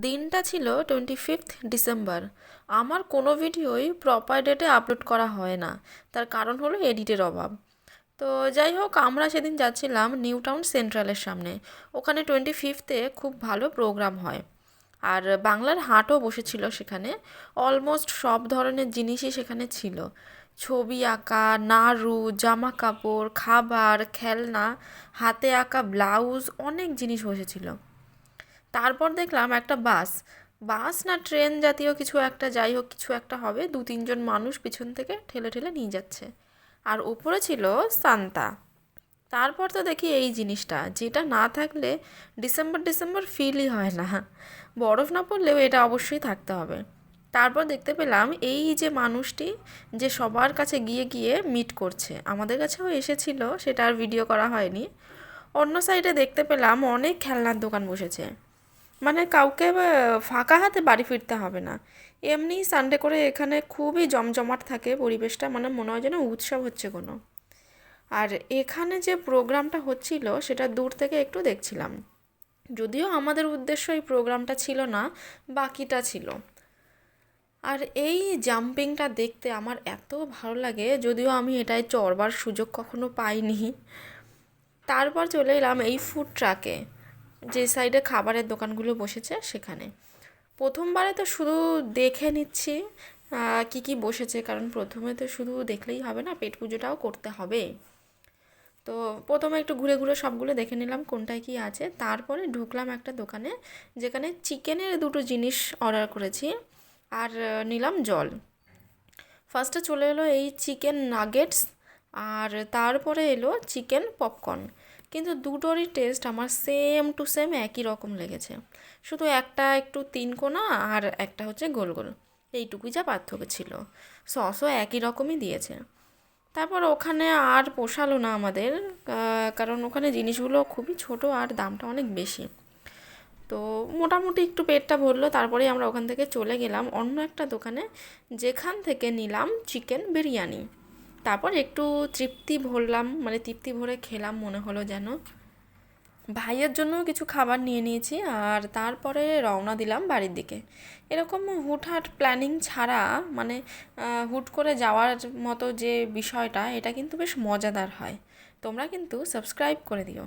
দিনটা ছিল twenty fifth December আমার কোনো ভিডিওই প্রপার ডেটে আপলোড করা হয় না। তার কারণ হলো এডিটের অভাব। তো যাই হোক, আমরা সেদিন যাচ্ছিলাম নিউ টাউন সেন্ট্রালের সামনে। ওখানে টোয়েন্টি ফিফথে খুব ভালো প্রোগ্রাম হয়। আর বাংলার হাটও বসেছিল সেখানে। অলমোস্ট সব ধরনের জিনিসই সেখানে ছিল। ছবি আঁকা, নাড়ু, জামা কাপড়, খাবার, খেলনা, হাতে আঁকা ব্লাউজ অনেক জিনিস বসেছিল। তারপর দেখলাম একটা বাস। বাস না ট্রেন জাতীয় কিছু একটা, যাই হোক কিছু একটা হবে, দু তিনজন মানুষ পিছন থেকে ঠেলে ঠেলে নিয়ে যাচ্ছে। আর ওপরে ছিল সান্তা। তারপর তো দেখি এই জিনিসটা, যেটা না থাকলে ডিসেম্বর ডিসেম্বর ফিলই হয় না। বরফ না পড়লেও এটা অবশ্যই থাকতে হবে। তারপর দেখতে পেলাম এই যে মানুষটি যে সবার কাছে গিয়ে গিয়ে মিট করছে, আমাদের কাছেও এসেছিল, সেটা আর ভিডিও করা হয়নি। অন্য সাইডে দেখতে পেলাম অনেক খেলনার দোকান বসেছে। মানে কাউকে ফাঁকা হাতে বাড়ি ফিরতে হবে না। এমনি সানডে করে এখানে খুবই জমজমাট থাকে পরিবেশটা মানে মনে হয় যেন উৎসব হচ্ছে কোনো। আর এখানে যে প্রোগ্রামটা হচ্ছিল, সেটা দূর থেকে একটু দেখছিলাম। যদিও আমাদের উদ্দেশ্য এই প্রোগ্রামটা ছিল না, বাকিটা ছিল। আর এই জাম্পিংটা দেখতে আমার এত ভালো লাগে, যদিও আমি এটায় চড়বার সুযোগ কখনো পাইনি। তারপর চলে এলাম এই ফুড ট্রাকে যে সাইডে খাবারের দোকানগুলো বসেছে সেখানে। প্রথমবারে তো শুধু দেখে নিচ্ছি কি কি বসেছে, কারণ প্রথমে তো শুধু দেখলেই হবে না, পেট পুজোটাও করতে হবে। তো প্রথমে একটু ঘুরে ঘুরে সবগুলো দেখে নিলাম, কোনটায় কি আছে। তারপরে ঢুকলাম একটা দোকানে, যেখানে চিকেনের দুটো জিনিস অর্ডার করেছি, আর নিলাম জল। ফার্স্টে চলে এলো এই চিকেন নাগেটস আর তারপরে এলো চিকেন পপকর্ন কিন্তু দুটোরই টেস্ট আমার সেম টু সেম একই রকম লেগেছে। শুধু একটা একটু তিন কোনা আর একটা হচ্ছে গোল গোল। এইটুকুই যা পার্থক্য ছিল। সসও একই রকমই দিয়েছে। তারপর ওখানে আর পোষালো না আমাদের কারণ ওখানে জিনিসগুলো খুবই ছোট আর দামটা অনেক বেশি। তো মোটামুটি একটু পেটটা ভরলো তারপরেই আমরা ওখান থেকে চলে গেলাম অন্য একটা দোকানে, যেখান থেকে নিলাম চিকেন বিরিয়ানি। তারপর একটু তৃপ্তি ভরলাম মানে তৃপ্তি ভরে খেলাম, মনে হলো যেন। ভাইয়ের জন্য কিছু খাবার নিয়ে নিয়েছি, আর তারপরে রওনা দিলাম বাড়ির দিকে। এরকম হুটহাট প্ল্যানিং ছাড়া মানে হুট করে যাওয়ার মতো যে বিষয়টা, এটা কিন্তু বেশ মজাদার হয়। তোমরা কিন্তু সাবস্ক্রাইব করে দিও।